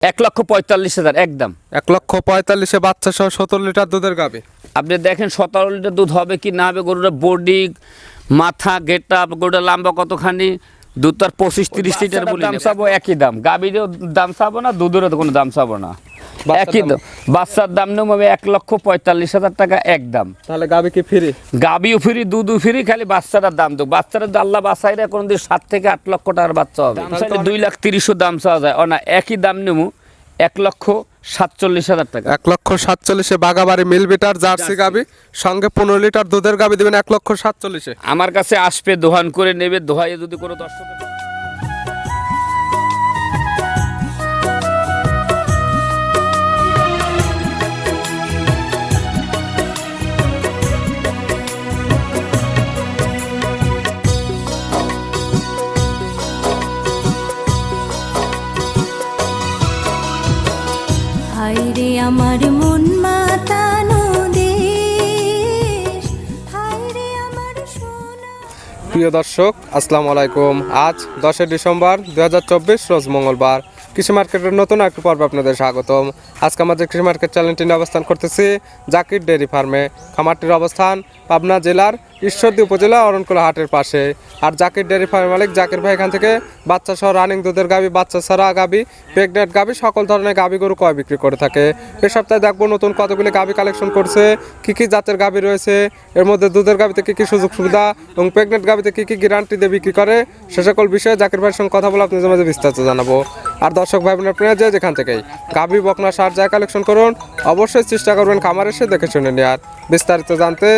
এক লক্ষ পঁয়তাল্লিশ হাজার একদম। এক লক্ষ পঁয়তাল্লিশে বাচ্চা সহ সতেরো লিটার দুধের গাবে আপনি দেখেন সতেরো লিটার দুধ হবে কি না হবে গরুটা বডি মাথা গেটা গরুটা লম্বা কতখানি দুধ তো আর পঁচিশ তিরিশ লিটার দাম চাবো একই দাম। গাভীরও দাম চাবো না দুধেরও কোনো দাম চাবো না। বাচ্চার একই দাম? দাম। বাচ্চার দাম নেব এক লক্ষ পঁয়তাল্লিশ হাজার টাকা একদম তাহলে গাবি কি ফ্রি? গাবিও ফ্রি দুধও ফ্রি খালি বাচ্চাটার দাম তো বাচ্চাটা তো আল্লাহ বাসাইরা কোনো দিন সাত থেকে আট লক্ষ টাকার বাচ্চা হবে। দুই লাখ তিরিশও দাম চাওয়া যায়। ও না একই দাম নেব এক লক্ষ সাতচল্লিশ হাজার টাকা। এক লক্ষ সাতচল্লিশে বাগাবাড়ি মিল বিটার জার্সি গাবি সঙ্গে পনেরো লিটার দুধের গাবি দিবেন এক লক্ষ সাতচল্লিশে। আমার কাছে আসবে দোহান করে নেবে দোহাইয়ে যদি কোনো দর্শক হায়রে আমার মন মাতানো প্রিয় দর্শক, আসসালামু আলাইকুম। আজ দশই ডিসেম্বর দুই হাজার চব্বিশ, রোজ মঙ্গলবার। কৃষি মার্কেটের নতুন একটি পর্ব আপনাদের স্বাগতম। আজকে আমাদের কৃষি মার্কেট চ্যানেলটি অবস্থান করতেছি জাকির ডেয়ারি ফার্মে। খামারটির অবস্থান পাবনা জেলার ঈশ্বরদী উপজেলা অরণকুলা হাটের পাশে। আর জাকির ডেয়ারি ফার্মের মালিক জাকির ভাই এখান থেকে বাচ্চা সহ রানিং দুধের গাবি, বাচ্চা ছাড়া গাবি প্রেগনেন্ট গাবি, সকল ধরনের গাবি গরু কয় বিক্রি করে থাকে। এ সপ্তাহে দেখব নতুন কতগুলি গাবি কালেকশন করছে, কি কি জাতের গাবি রয়েছে, এর মধ্যে দুধের গাবিতে কি কি সুযোগ সুবিধা এবং প্রেগনেন্ট গাবিতে কি কি গ্যারান্টি দিয়ে বিক্রি করে, সে সকল বিষয়ে জাকির ভাইয়ের সঙ্গে কথা বলে আপনাদের মাঝে বিস্তারিত জানাব। আর দর্শক ভাই বোন আপনারা যে যেখান থেকেই গাবি, বকনা, সার যা কালেকশন করুন, অবশ্যই চেষ্টা করবেন খামার এসে দেখে শুনে নেওয়ার বিস্তারিত জানতে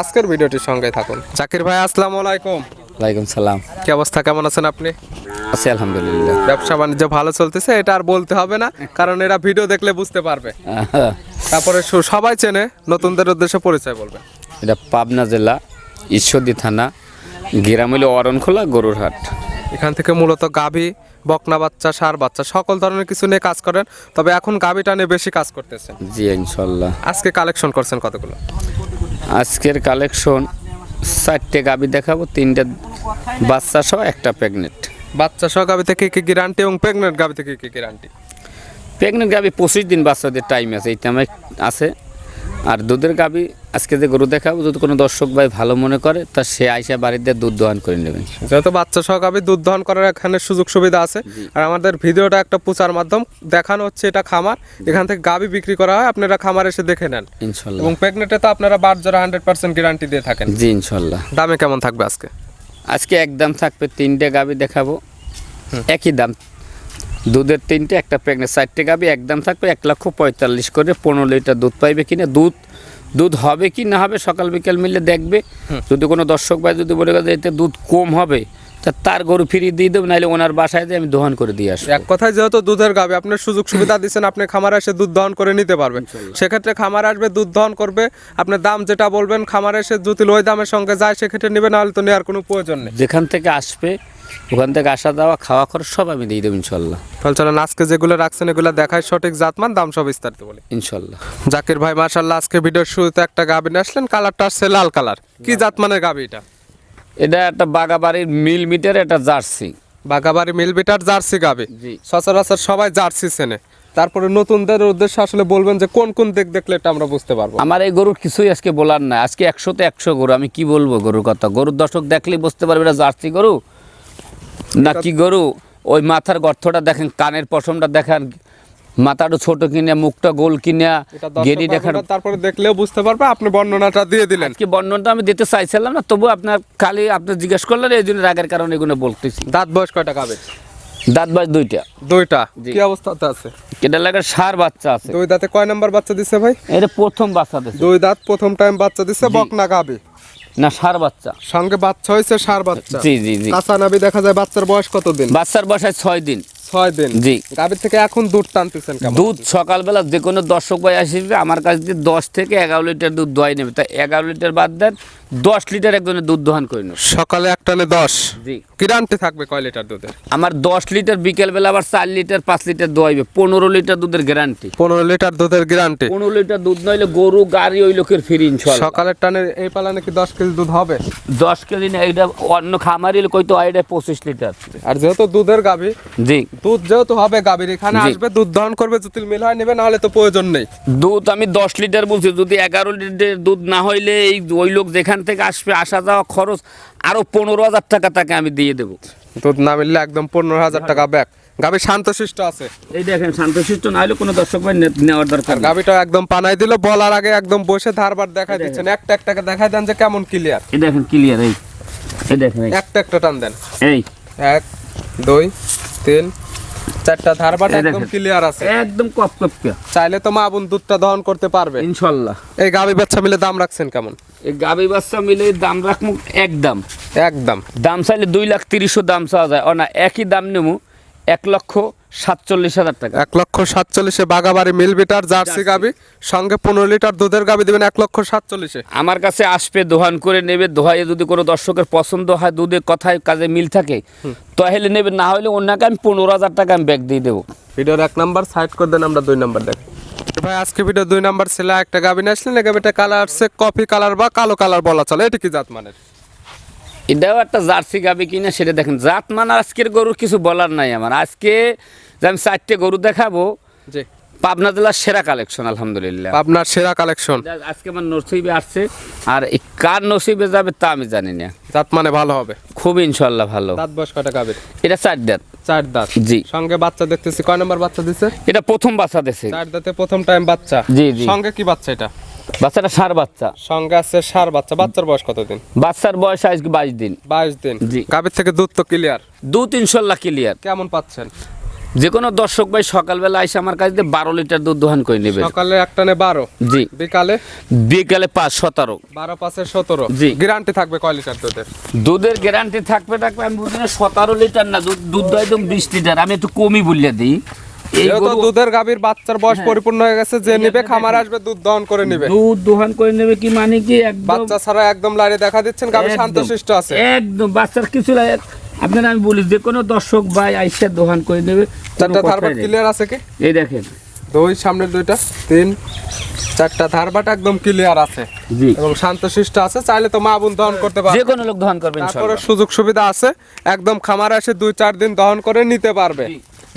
আজকের ভিডিওটির সঙ্গে থাকুন। জাকির ভাই আসসালামু আলাইকুম। ওয়ালাইকুম সালাম। কি অবস্থা কেমন আছেন আপনি? আছি আলহামদুলিল্লাহ। ব্যবসা বাণিজ্য ভালো চলতেছে এটা আর বলতে হবে না কারণ এরা ভিডিও দেখলে বুঝতে পারবে। তারপরে সবাই চেনে নতুনদের উদ্দেশ্যে পরিচয় বলবে এটা পাবনা জেলা ঈশ্বরদী থানা গ্রাম হইল অরণখোলা গরুর হাট এখান থেকে মূলত গাভী বকনা বাচ্চা সার বাচ্চা সকল ধরনের কিছু নিয়ে কাজ করেন তবে এখন গাভীটা নিয়ে বেশি কাজ করতেছেন। জি ইনশাল্লাহ। আজকে কালেকশন করছেন কতগুলো? আজকের কালেকশন চারটে গাবি দেখাবো তিনটে বাচ্চা সহ একটা প্রেগনেন্ট বাচ্চা সহ গাবি থেকে কি গ্যারান্টি এবং প্রেগনেন্ট গাবি থেকে কি গ্যারান্টি প্রেগনেন্ট গাবি পঁচিশ দিন বাচ্চাদের টাইম আছে এই টাইমে আছে। আর দুধের গাবি আজকে যে গরু দেখাবো যদি কোনো দর্শক ভাই ভালো মনে করে তা সে আইসা বাড়িতে দুধ দোহান করে নেবেন। যেহেতু বাচ্চা সহ গাভী দুধ দহন করার এখানে সুযোগ সুবিধা আছে। আর আমাদের ভিডিওটা একটা প্রচার মাধ্যম দেখানো হচ্ছে এটা খামার। এখান থেকে গাভী বিক্রি করা হয় আপনারা খামার এসে দেখে নেন। ইনশাল্লাহ। এবং প্রেগনেন্টে তো আপনারা বার জোড়া হান্ড্রেড পার্সেন্ট গ্যারান্টি দিয়ে থাকেন। জি ইনশাল্লাহ। দামে কেমন থাকবে আজকে? আজকে একদম থাকবে তিনটে গাবি দেখাবো। একই দাম দুধের তিনটে একটা প্রেগনেন্ট চারটে গাবি একদম থাকবে এক লক্ষ পঁয়তাল্লিশ করে পনেরো লিটার দুধ পাইবে কিনা। দুধ দুধ হবে কি না হবে সকাল বিকাল মিলে দেখবে। যদি কোনো দর্শক ভাই যদি বলে গেছে এতে দুধ কম হবে তা তার গরু ফিরিয়ে দিয়ে দেবো নাহলে ওনার বাসায় দিয়ে আমি দোহান করে দিয়ে আসব। এক কথায় যেহেতু দুধের গাবে আপনার সুযোগ সুবিধা দিচ্ছেন আপনি খামারে এসে দুধ দহন করে নিতে পারবেন। সেক্ষেত্রে খামার আসবে দুধ দহন করবে আপনার দাম যেটা বলবেন খামারে এসে যদি ওই দামের সঙ্গে যায় সেক্ষেত্রে নেবে নাহলে তো নেওয়ার কোনো প্রয়োজন নেই। যেখান থেকে আসবে ওখান থেকে আসা দেওয়া খাওয়া খরচ সব আমি দিয়ে দেবো ইনশাল্লাহ। তাহলে চলেন আজকে যেগুলো রাখছেন এগুলো দেখায় সঠিক জাতমান দাম সব বিস্তারিত বলে। ইনশাল্লাহ। জাকির ভাই মার্শাল্লাহ আজকে ভিডিওর শুরুতে একটা গাবি নিয়ে আসলেন কালারটা আসছে লাল কালার কি জাতমানের গাবি এটা? এটা একটা বাগাবাড়ির মিল মিটার একটা জার্সি। বাগাবাড়ি মিল মিটার জার্সি গাবে। জি। সচরাচর সবাই জার্সি চেনে। তারপরে নতুনদের উদ্দেশ্যে আসলে বলবেন যে কোন কোন দিক দেখলে এটা আমরা বুঝতে পারব। আমার এই গরুর কিছুই আজকে বলার নাই। আজকে একশোতে একশো গরু আমি কি বলব গরুর কথা? গরুর দর্শক দেখলেই বুঝতে পারবে এটা জার্সি গরু না কি গরু? ওই মাথার গর্তটা দেখেন কানের পশমটা দেখেন মাথাটা ছোট কিনে মুখটা গোল কিনে দর্শক দেখার তারপরে দেখলেও বুঝতে পারবে আপনি বর্ণনাটা দিয়ে দিলেন। আজকে বর্ণনটা আমি দিতে চাইছিলাম না তবু আপনার খালি আপনি জিজ্ঞেস করলেন এই জন্য রাগের কারণে এগুলো বলতেছি। দাঁত বয়স কয়টা গাবে দাঁত বাজ দুইটা। দুইটা? কি অবস্থাতে আছে? এটা লাগে সার বাচ্চা আছে। দুই দাঁতে কয় নাম্বার বাচ্চা দিছে ভাই? এটা প্রথম বাচ্চা দিছে। দুই দাঁত প্রথম টাইম বাচ্চা দিছে বকনা গাবি। না সার বাচ্চা। সঙ্গে বাচ্চা হয়েছে সার বাচ্চা। জি জি জি। কাঁচা নাবি দেখা যায় বাচ্চার বয়স কত দিন বাচ্চার বসায় ছয় দিন। ছয় দিন। জি। থেকে এখন দুধ টানতেছেন দুধ সকালবেলা যে কোনো দর্শক ভাই আসবে আমার কাছ থেকে দশ থেকে এগারো লিটার দুধ দোয়াই নেবে। তাই এগারো লিটার বাদ দেন দশ লিটার একজনের দুধ দোহান করে নেব সকালে এক টানে দশ? জি। গ্যারান্টি থাকবে কয় লিটার দুধের? আমার দশ লিটার বিকেলবেলা আবার চার লিটার পাঁচ লিটার দোয়াইবে পনেরো লিটার দুধের গ্যারান্টি পনেরো লিটার দুধের গ্যারান্টি পনেরো লিটার দুধ নইলে গরু গাড়ি ওই লোকের ফিরি সকালের টানে এই পালানে কি দশ কেজি দুধ হবে? দশ কেজি না এটা অন্য খামারি কইতো এটা পঁচিশ লিটার। আর যেহেতু দুধের গাভী জি। দুধ যেহেতু হবে গাভীর এখানে আসবে দুধ দহন করবে যদি মিল হয় নেবে নাহলে তো প্রয়োজন নেই। দুধ আমি দশ লিটার বলছি যদি এগারো লিটার দুধ না হইলে এই ওই লোক যেখান থেকে আসবে আসা যাওয়া খরচ আরও পনেরো হাজার টাকা তাকে আমি দিয়ে দেবো। দুধ না মিললে একদম পনেরো হাজার টাকা ব্যাগ গাভী শান্তশিষ্ট আছে। এই দেখেন শান্তশিষ্ট না হলে কোনো দর্শক ভাই নেওয়ার দরকার গাবিটা একদম পানাই দিল বলার আগে একদম বসে ধারবার দেখাই দিচ্ছেন। একটা একটাকে দেখাই দেন যে কেমন ক্লিয়ার এই দেখেন ক্লিয়ার এই। এই দেখেন একটা একটা টান দেন। এই। এক দুই তিন চারটা ধারবাট একদম ক্লিয়ার আছে। একদম কপ কপকে চাইলে তো মা বোন দুধটা দহন করতে পারবে। ইনশাল্লাহ। এই গাভী বাচ্চা মিলে দাম রাখছেন কেমন? এই গাবি বাচ্চা মিলে দাম রাখমু একদম। একদম। দাম চাইলে দুই লাখ তিরিশও দাম চাওয়া যায়। ও না একই দাম নেব এক লক্ষ সাতচল্লিশ হাজার টাকা। এক লক্ষ সাতচল্লিশে বাগাবাড়ি মিল বিটার জার্সি গাভী সঙ্গে পনেরো লিটার দুধের গাভী দিবেন এক লক্ষ সাতচল্লিশে। আমার কাছে আসবে দোহান করে নেবে। দোহাইয়ে যদি কোনো দর্শকের পছন্দ হয় দুধের কথায় কাজে মিল থাকে তাহলে নেবে না হলে অন্যকে আমি পনেরো হাজার টাকা আমি ব্যাগ দিয়ে দেবো। ভিডিওর এক নাম্বার সাইড করে দেন আমরা দুই নাম্বার দেখ। ভাই আজকে ভিডিও দুই নাম্বার ছিল একটা গাভী নিয়ে আসলেন গাভীটা কালার আসছে কফি কালার বা কালো কালার বলা চলে এটা কি জাত মানের? এটাও একটা জার্সি গাবি কিনা সেটা দেখেন। জাত মান আজকের গরুর কিছু বলার নাই আমার। আজকে যে আমি চারটে গরু দেখাবো জি। পাবনা জেলার সেরা কালেকশন আলহামদুলিল্লাহ। আপনার সেরা কালেকশন আজকে আমার নসিবে আসছে। আর কার নসিবে যাবে তা আমি জানি না। জাত মানে ভালো হবে। খুব ইনশাল্লাহ ভালো। দাঁত বয়স কয়টা গাভীর এটা চার দাঁত। চার দাঁত। জি। সঙ্গে বাচ্চা দেখতেছি। কয় নাম্বার বাচ্চা দিছে? এটা প্রথম বাচ্চা দেশে চার দাঁতে প্রথম টাইম বাচ্চা। জি, জি। সঙ্গে কি বাচ্চা এটা? বাচ্চাটা সার বাচ্চা। সঙ্গে আছে সার বাচ্চা। বাচ্চার বয়স কতদিন? বাচ্চার বয়স আজকে বাইশ দিন। বাইশ দিন। জি। গাভীর থেকে দুধ তো ক্লিয়ার দু তিনশোল্লাহ ক্লিয়ার কেমন পাচ্ছেন? যে কোনো দর্শক ভাই সকালবেলা এসে আমার কাছে বারো লিটার দুধ দোহান করে নেবে। সকালে একটানে বারো। জি। বিকালে? বিকালে পাঁচ সতেরো। বারো পাঁচে সতেরো। জি। গ্যারান্টি থাকবে কয় লিটার দুধের? দুধের গ্যারান্টি থাকবে থাকবে আমি বুঝি না সতেরো লিটার না দুধ দুধ একদম বিশ লিটার। আমি একটু কমই বললে দিই। হ্যাঁ। দুধের গাভীর বাচ্চার বয়স পরিপূর্ণ হয়ে গেছে যে নিবে খামার আসবে দুধ দহন করে নিবে। দুধ দোহান করে নেবে কি মানে কি বাচ্চা ছাড়া একদম দেখা দিচ্ছেন গাভী শান্তশিষ্ট আছে। একদম বাচ্চার কিছু লাগে আপনার আমি বলি যে কোনো দর্শক ভাই আইসা দোহান করে নেবে চারটা ধারবাট ক্লিয়ার আছে কি? এই দেখেন। দুই সামনের দুইটা তিন চারটা ধারবাট একদম ক্লিয়ার আছে। এবং শান্তশিষ্ট আছে চাইলে তো মা বোন দহন করতে যে পারবে। কোনো লোক দোহান করবেন তারপরে সুযোগ সুবিধা আছে একদম খামারে এসে দুই চার দিন দহন করে নিতে পারবে।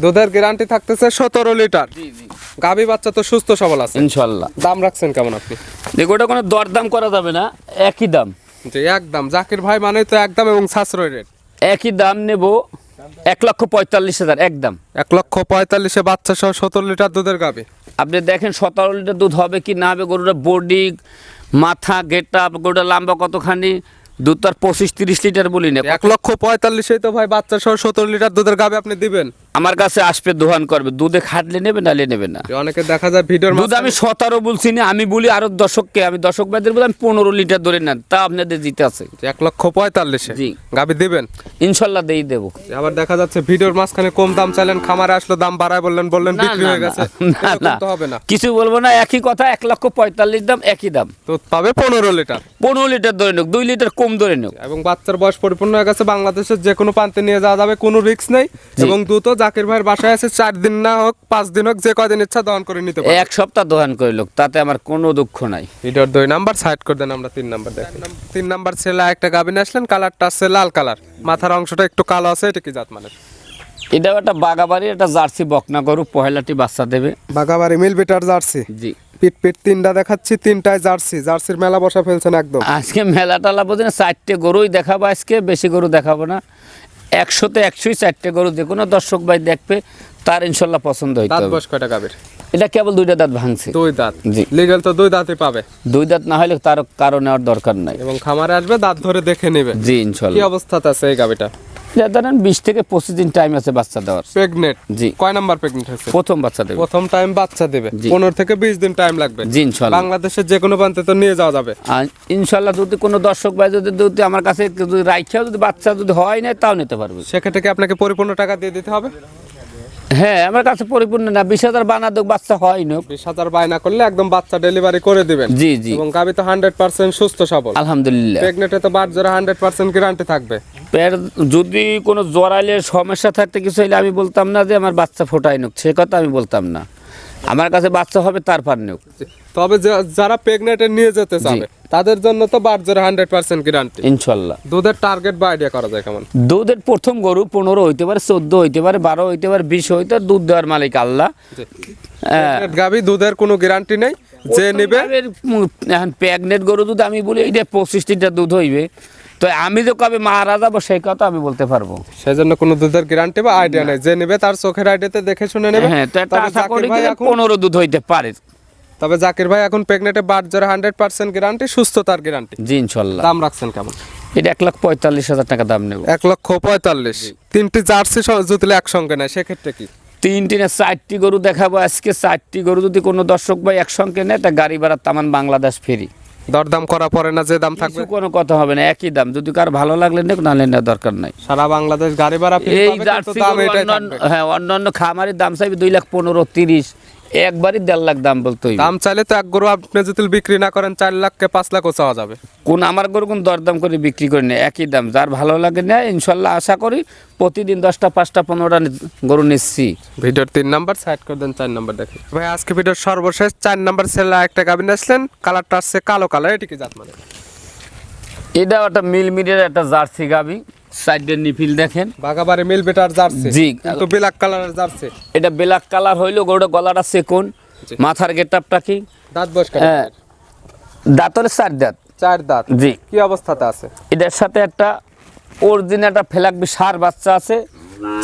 দুধের গ্যারান্টি থাকতেছে সতেরো লিটার। গাভী বাচ্চা তো সুস্থ সবল আছে। ইনশাল্লাহ। দাম রাখছেন কেমন আপনি? দেখো ওটা কোনো দরদাম করা যাবে না একই দাম। জি একদম। জাকির ভাই মানে তো একদম এবং সাশ্রয় রেট একই দাম নেব এক লক্ষ পঁয়তাল্লিশ হাজার একদম। এক লক্ষ পঁয়তাল্লিশে বাচ্চা সহ সতেরো লিটার দুধের গাভী। আপনি দেখেন সতেরো লিটার দুধ হবে কি না হবে গরুটা বডি মাথা গেটটা গরুটা লম্বা কতখানি দুধ তো আর পঁচিশ তিরিশ লিটার বলি না। এক লক্ষ পঁয়তাল্লিশে তো ভাই বাচ্চা সহ সতেরো লিটার দুধের গাভী আপনি দিবেন। আমার কাছে আসবে দোহান করবে। দুধে খাটলে নেবে নালে নেবে না। অনেকে দেখা যায় ভিডিওর দুধ আমি সতেরো বলছি না আমি বলি আরও দর্শককে আমি দর্শক ভাইদের বলি আমি পনেরো লিটার ধরে নেন তা আপনাদের দিতে আছে। এক লক্ষ পঁয়তাল্লিশে। জি। গাভী দিবেন? ইনশাল্লাহ দিয়ে দেবো। আবার দেখা যাচ্ছে ভিডিওর মাঝখানে কম দাম চাইলেন খামারে আসলো দাম বাড়ায় বললেন বললেন বিক্রি হয়ে গেছে। না, না। হবে না। কিছু বলব না একই কথা এক লক্ষ পঁয়তাল্লিশ দাম একই দাম। তো পাবে পনেরো লিটার। পনেরো লিটার ধরে নোক দুই লিটার কম ধরে নোক। এবং বাচ্চার বয়স পরিপূর্ণ হয়ে গেছে বাংলাদেশের যে কোনো প্রান্তে নিয়ে যাওয়া যাবে কোনো রিস্ক নেই। এবং দুধও জাকির ভাইয়ের বাসায় আছে চার দিন না হোক পাঁচ দিন হোক যে কয়দিন ইচ্ছা দহন করে নিতে পারে এক সপ্তাহ দোহান করে লোক তাতে আমার কোনো দুঃখ নাই। ভিডিওর দুই নাম্বার সাইড করে দেন আমরা তিন নাম্বার দেখি। তিন নাম্বার ছেলে একটা গাবিন আসলেন কালারটা আছে লাল কালার। মাথার অংশটা একটু কালো আছে এটা কি জাত মানে এটাও একটা বাগাবাড়ি একটা জার্সি বকনা গরু পহেলাটি বাচ্চা দেবে। বাগাবাড়ি মিল বিটার জার্সি? জি। পিট পিট তিনটা দেখাচ্ছি তিনটায় জার্সি। জার্সির মেলা বসা ফেলছেন একদম। আজকে মেলা টালা বোঝে না চারটে গরুই দেখাবো আজকে বেশি গরু দেখাবো না। একশোতে একশোই চারটে গরু যে কোনো দর্শক ভাই দেখবে তার ইনশাল্লাহ পছন্দ হয় দাঁত বয়স কয়টা গাবের এটা কেবল দুইটা দাঁত ভাঙছে। দুই দাঁত। জি। লিগাল তো দুই দাঁতে পাবে। দুই দাঁত না হলে তার কারণে আর দরকার নাই। এবং খামারে আসবে দাঁত ধরে দেখে নেবে। জি ইনশাল্লাহ। কি অবস্থাতে আছে এই গাবিটা এটা ধরেন বিশ থেকে পঁচিশ দিন টাইম আছে বাচ্চা দেওয়ার। প্রেগনেন্ট জি। কয় নাম্বার প্রেগনেন্ট আছে প্রথম বাচ্চা দেবে। প্রথম টাইম বাচ্চা দেবে। পনেরো থেকে বিশ দিন টাইম লাগবে। জি ইনশাল্লাহ। বাংলাদেশের যে কোনো প্রান্তে তো নিয়ে যাওয়া যাবে। আর ইনশাল্লাহ যদি কোনো দর্শক ভাই যদি যদি আমার কাছে যদি রাইখেও যদি বাচ্চা যদি হয় না তাও নিতে পারবে। সেক্ষেত্রে কি আপনাকে পরিপূর্ণ টাকা দিয়ে দিতে হবে? হ্যাঁ আমার কাছে পরিপূর্ণ না। বিশ হাজার বানাদক বাচ্চা হয় না বিশ হাজার বায়না করলে একদম বাচ্চা ডেলিভারি করে দিবেন। জি জি। এবং গাবি তো হান্ড্রেড পার্সেন্ট সুস্থ সবল। আলহামদুলিল্লাহ। প্রেগনেটে তো বাট জোড়া হান্ড্রেড পার্সেন্ট গ্যারান্টি থাকবে। পের যদি কোনো জরাইলে সমস্যা থাকতে কিছু হইলে আমি বলতাম না যে আমার বাচ্চা ফোটাই নোক। সে কথা আমি বলতাম না। আমার কাছে বাচ্চা হবে তারপর নোক। তবে যারা প্রেগনেটে নিয়ে যেতে চাবে তাদের জন্য তো বাট জোড়া হান্ড্রেড পার্সেন্ট গ্যারান্টি ইনশাল্লাহ। দুধের টার্গেট বা আইডিয়া করা যায় কেমন? দুধের প্রথম গরু পনেরো হইতে পারে চোদ্দ হইতে পারে বারো হইতে পারে বিশ হইতে পারে, দুধ দেওয়ার মালিক আল্লাহ। হ্যাঁ। গাবি দুধের কোনো গ্যারান্টি নেই যে নিবে। এখন প্রেগনেন্ট গরু দুধ আমি বলি এইটা পঁচিশ লিটার দুধ হইবে তো আমি যে কবে মারা যাব সেই কথা আমি বলতে পারব। সেই জন্য কোনো দুধের গ্যারান্টি বা আইডিয়া নেই। যে নিবে তার চোখের আইডিয়াতে দেখে শুনে নেবে। হ্যাঁ তো একটা আশা করি পনেরো দুধ হইতে পারে। তবে জাকির ভাই এখন প্রেগনেটে বাট জোড়া হান্ড্রেড পার্সেন্ট গ্যারান্টি সুস্থতার গ্যারান্টি জি ইনশাল্লাহ। দাম রাখছেন কেমন? এটা এক লাখ পঁয়তাল্লিশ হাজার টাকা দাম নেব। এক লক্ষ পঁয়তাল্লিশ। তিনটি জার্সি যদি একসঙ্গে নেয় সেক্ষেত্রে কি? তিনটি না চারটি গরু দেখাবো আজকে। চারটি গরু যদি কোনো দর্শক ভাই একসঙ্গে নেয় তা গাড়ি ভাড়া তামান বাংলাদেশ ফেরি। দরদাম করা পরে না যে দাম থাকবে? কোনো কথা হবে না একই দাম। যদি কার ভালো লাগলে নেক নাহলে নেওয়ার দরকার নাই। সারা বাংলাদেশ গাড়ি ভাড়া এই জার্সি দাম। হ্যাঁ অন্যান্য খামারের দাম চাইবে দুই লাখ পনেরো তিরিশ। একবারই দেড় লাখ দাম বলতো। দাম চাইলে তো এক গরু আপনি যদি বিক্রি না করেন চার লাখকে পাঁচ লাখও চাওয়া যাবে। কোন আমার গরু কোন দরদাম করে বিক্রি করে নেয় একই দাম। যার ভালো লাগে না ইনশাল্লাহ আশা করি প্রতিদিন দশটা পাঁচটা পনেরোটা গরু নিচ্ছি। ভিডিওর তিন নাম্বার সাইড করে দেন চার নাম্বার দেখি। ভাই আজকে ভিডিওর সর্বশেষ চার নাম্বার সেলে একটা গাবিন আসলেন কালারটা আসছে কালো কালার এটি কি জাত মানে? এটা একটা মিলমিলের একটা জার্সি গাবি সাইডের নিফিল দেখেন। বাঘাবারে মেল বেটার জার্সি। জি। তো ব্ল্যাক কালারের জার্সি। এটা ব্ল্যাক কালার হইল গরুটা গলাটা সেকুন। মাথার গেটআপটা কি? দাঁত বয়স? হ্যাঁ। দাঁতের চার দাঁত। চার দাঁত। জি। কি অবস্থাতে আছে? এটার সাথে একটা অরিজিনাল একটা ফেলাকবি সার বাচ্চা আছে।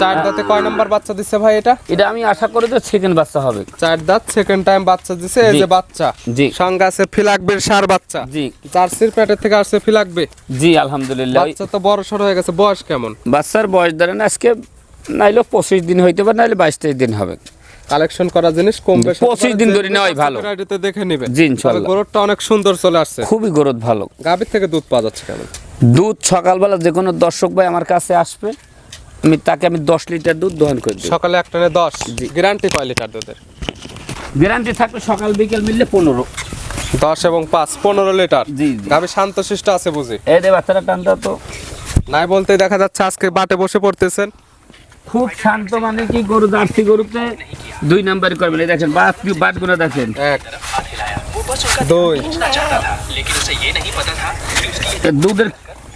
চার দাঁতে কয় নাম্বার বাচ্চা দিচ্ছে ভাই এটা? এটা আমি আশা করি যে সেকেন্ড বাচ্চা হবে। চার দাঁত সেকেন্ড টাইম বাচ্চা দিছে এই যে বাচ্চা। জি। সঙ্গে আছে ফিলাকবির সার বাচ্চা। জি। জার্সির থেকে আসছে ফিলাকবি। জি আলহামদুলিল্লাহ। বাচ্চা তো বড় সড় হয়ে গেছে বয়স কেমন? বাচ্চার বয়স ধরেন আজকে নাইলে পঁচিশ দিন হইতে পারে নাইলে বাইশ তেইশ দিন হবে। কালেকশন করা জিনিস কম বেশি 25 দিন ধরে নেওয়াই ভালো। copyright দেখে নেবে। জি, ইনশাল্লাহ। গরুটা অনেক সুন্দর চলে আসছে। খুবই গরদ ভালো। গাভীর থেকে দুধ পাওয়া যাচ্ছে কেমন? দুধ সকালবেলা যে কোনো দর্শক ভাই আমার কাছে আসবে। আমি তাকে আমি দশ লিটার দুধ দহন করে সকালে একটা নে দশ। গ্যারান্টি কয় লিটার দুধের? গ্যারান্টি থাকবে সকাল বিকেল মিললে পনেরো। দশ এবং পাঁচ পনেরো লিটার? জি গাভী শান্তশিষ্ট আছে বুঝি? এই রে বাচ্চারা টানটা তো। নাই বলতে দেখা যাচ্ছে আজকে বাটে বসে পড়তেছেন। খুব শান্ত মানে কি গরু জার্সি গরুতে দুই নাম্বার করবেন এই দেখেন বাট বাটগুলো দেখেন। এক দুই। দুধের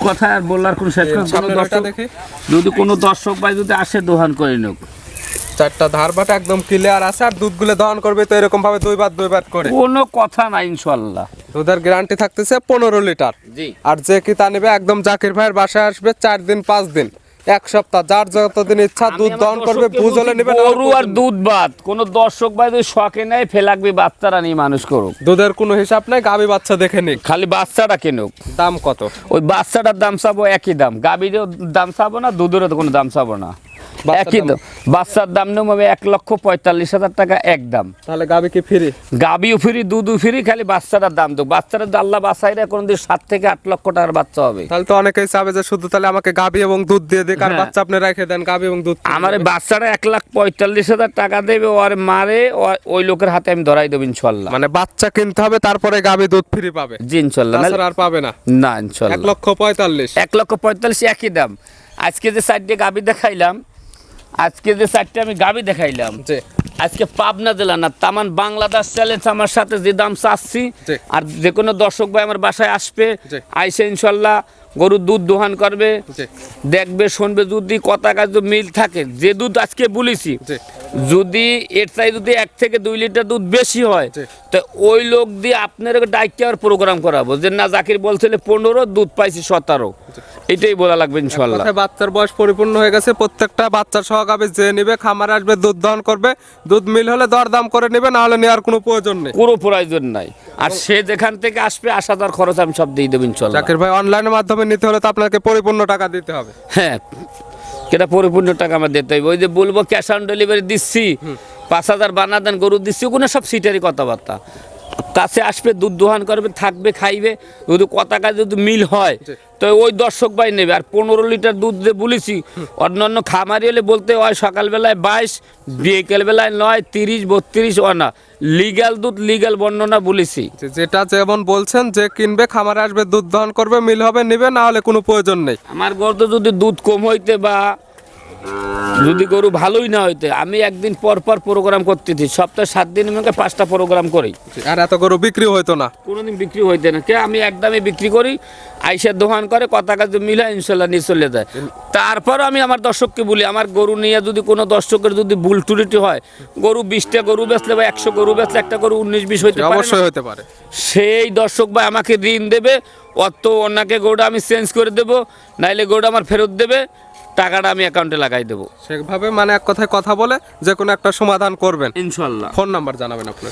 কথা আর বলার কোনো শেষ দেখি। যদি কোনো দর্শক ভাই যদি আসে দোহান করে নোক। চারটা ধার বাটা একদম ক্লিয়ার আছে আর দুধগুলো দহন করবে তো এরকম ভাবে দুইবার দুইবার করে। কোনো কথা নাই ইনশাল্লাহ দুধের গ্যারান্টি থাকতেছে পনেরো লিটার। জি। আর যে কি তা নেবে একদম জাকির ভাইয়ের বাসায় আসবে চার দিন পাঁচ দিন। এক সপ্তাহ যার যতদিন ইচ্ছা দুধ দহন করবে বুঝ হলে নেবে গরু আর দুধ ভাত কোন দর্শক ভাই যদি শখে নেয় ফেলাকবে বাচ্চারা নিয়ে মানুষ করুক। দুধের কোনো হিসাব নাই গাবি বাচ্চা দেখে নিক। খালি বাচ্চাটা কিনুক। দাম কত? ওই বাচ্চাটার দাম চাবো একই দাম। গাবিরও দাম চাবো না দুধেরও তো কোনো দাম চাবো না। একই দাম? বাচ্চার দাম নেব হবে এক লক্ষ পঁয়তাল্লিশ হাজার টাকা এক দাম। তাহলে গাবি কি ফ্রি? গাবিও ফ্রি দুধও ফ্রি খালি বাচ্চাটার দাম তো তো আল্লাহ বাসাইরা কোনো দিন সাত থেকে আট লক্ষ টাকার বাচ্চা হবে। তাহলে তো অনেকেই চাবে যে শুধু তাহলে আমাকে গাবি এবং দুধ দিয়ে আর হ্যাঁ। বাচ্চা আপনি রেখে দেন গাবি এবং দুধ আমার বাচ্চাটা এক লাখ পঁয়তাল্লিশ হাজার টাকা দেবে ওর মারে ওই লোকের হাতে আমি ধরাই দেবো ইনশাল্লাহ। মানে বাচ্চা কিনতে হবে তারপরে গাবি দুধ ফ্রি পাবে। জি ইনশাল্লাহ। আর পাবে না। না এক লক্ষ পঁয়তাল্লিশ। এক লক্ষ পঁয়তাল্লিশ একই দাম। আজকে যে চারটে গাবি দেখাইলাম আজকে যে চারটে আমি গাবি দেখাইলাম আজকে পাবনা জেলা না তামান বাংলাদেশ চ্যালেঞ্জ আমার সাথে যে দাম চাচ্ছি আর যে কোনো দর্শক ভাই আমার বাসায় আসবে আইসে ইনশাল্লাহ গরু দুধ দোহান করবে দেখবে শুনবে যদি কথা কাজ মিল থাকে যে দুধ আজকে বলেছি যদি এর চাই যদি এক থেকে দুই লিটার দুধ বেশি হয়। তো ওই লোক দিয়ে আপনার ডাইকে আর প্রোগ্রাম করাবো। যে না জাকির বলছিল পনেরো দুধ পাইছি সতেরো। এটাই বলা লাগবে ইনশাল্লাহ। বাচ্চার বয়স পরিপূর্ণ হয়ে গেছে প্রত্যেকটা বাচ্চার সহ গাবি যে নিবে খামারে আসবে দুধ দহন করবে দুধ মিল হলে দরদাম করে নেবে না হলে নেওয়ার কোনো প্রয়োজন নেই। কোনো প্রয়োজন নাই। আর সে যেখান থেকে আসবে আসা তার খরচ আমি সব দিয়ে দেবো ইনশাল্লাহ। জাকির ভাই অনলাইনের মাধ্যমে নিতে হলে তো আপনাকে পরিপূর্ণ টাকা দিতে হবে। হ্যাঁ কেটা পরিপূর্ণ টাকা আমার দিতে হবে ওই যে বলব ক্যাশ অন ডেলিভারি দিচ্ছি পাঁচ হাজার বানা দেন গরু দিচ্ছি ওগুলো সব সিটারই কথাবার্তা। কাছে আসবে দুধ দোহান করবে থাকবে খাইবে যদি কথাটা যদি মিল হয় তো ওই দর্শক ভাই নেবে। আর পনেরো লিটার দুধ যে বলেছি অন্যান্য খামারি হলে বলতে হয় সকালবেলায় বাইশ বিকেলবেলায় নয় তিরিশ বত্রিশ ও না লিগ্যাল দুধ লিগাল বর্ণনা বলেছি। যেটা যেমন বলছেন যে কিনবে খামারে আসবে দুধ দহন করবে মিল হবে নিবে না হলে কোনো প্রয়োজন নেই। আমার গর্ত যদি দুধ কম হইতে বা যদি গরু ভালোই না হইতে আমি একদিন পর পর প্রোগ্রাম করতেছি সপ্তাহে সাত দিন আমাকে পাঁচটা প্রোগ্রাম করি আর এত গরু বিক্রি হইতো না। কোনোদিন বিক্রি হইতে না। কে আমি একদমই বিক্রি করি আইসের দোকান করে কথা কাজ মিলে ইনশাল্লাহ নিয়ে চলে যায়। তারপর আমি আমার দর্শককে বলি আমার গরু নিয়ে যদি কোনো দর্শকের যদি ভুল টুরিটি হয় গরু বিশটা গরু বেচলে বা একশো গরু বেচলে একটা গরু উনিশ বিশ হইতে অবশ্যই হতে পারে। সেই দর্শক ভাই আমাকে ঋণ দেবে অত অন্যকে গরুটা আমি চেঞ্জ করে দেবো নাইলে গরুটা আমার ফেরত দেবে। টাকাটা আমি অ্যাকাউন্টে লাগাই দেবো। সেভাবে মানে এক কথায় কথা বলে যে কোনো একটা সমাধান করবেন। ইনশাল্লাহ। ফোন নাম্বার জানাবেন আপনার।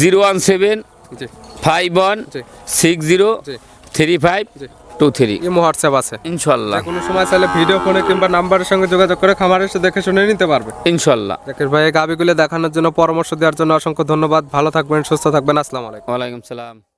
জিরো ওয়ান সেভেন জি। ফাইভ ওয়ান জি। সিক্স জিরো জি। থ্রি ফাইভ জি। Two three. ইমো হোয়াটসঅ্যাপ আছে। ইনশাল্লাহ। কোনো সময় চাইলে ভিডিও ফোনে কিংবা নাম্বারের সঙ্গে যোগাযোগ করে খামারে এসে দেখে শুনে নিতে পারবে। ইনশাল্লাহ। জাকির ভাই এই গাবিগুলো দেখানোর জন্য পরামর্শ দেওয়ার জন্য অসংখ্য ধন্যবাদ। ভালো থাকবেন সুস্থ থাকবেন। আসসালামু আলাইকুম। ওয়ালাইকুম সালাম।